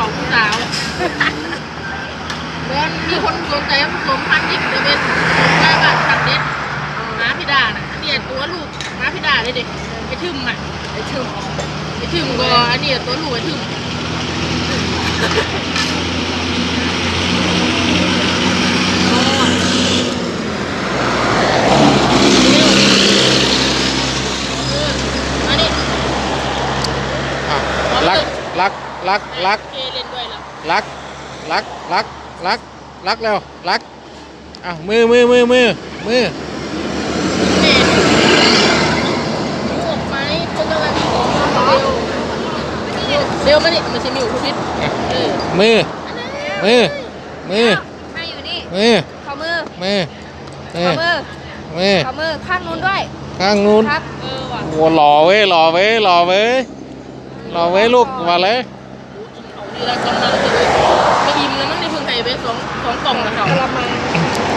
บอกผู้สาวเดินมีคนสนใจผสมพันธุ์ยิ่งจะเป็นแม่บ้านพันธุ์เด็ดม้าพิดาน่ะอันนี้ตัวลูกม้าพิดาเลยเด็กไอ้ทึมอะไอ้ทึมไอ้ทึมก็อันนี้ตัวลูกไอ้ทึมมาดิอะรักรัก รักรักเกเล่นด้วยเหรอรักรักรักรักรักแล้วรักอะมือมือมือมือมือเด็ดถูกไหมคนกำลังของเร็วเร็วมาดิมันจะมีอยู่ทุกทิศอะเออมือมือมือมาอยู่นี่มือขอมือมือมืขออมือมือขอมือข้างนู้นด้วย ข้างนู้นครับเออว่ะโอ้หล่อเว้ยหล่อเว้ยหล่อเว้ยหล่อเว้ยลูกมาเลย อยู่ใองนั้นคือไม่อิ่มแล้วมันได้เพิ่งให้ไปสองสองกล่องนะครับ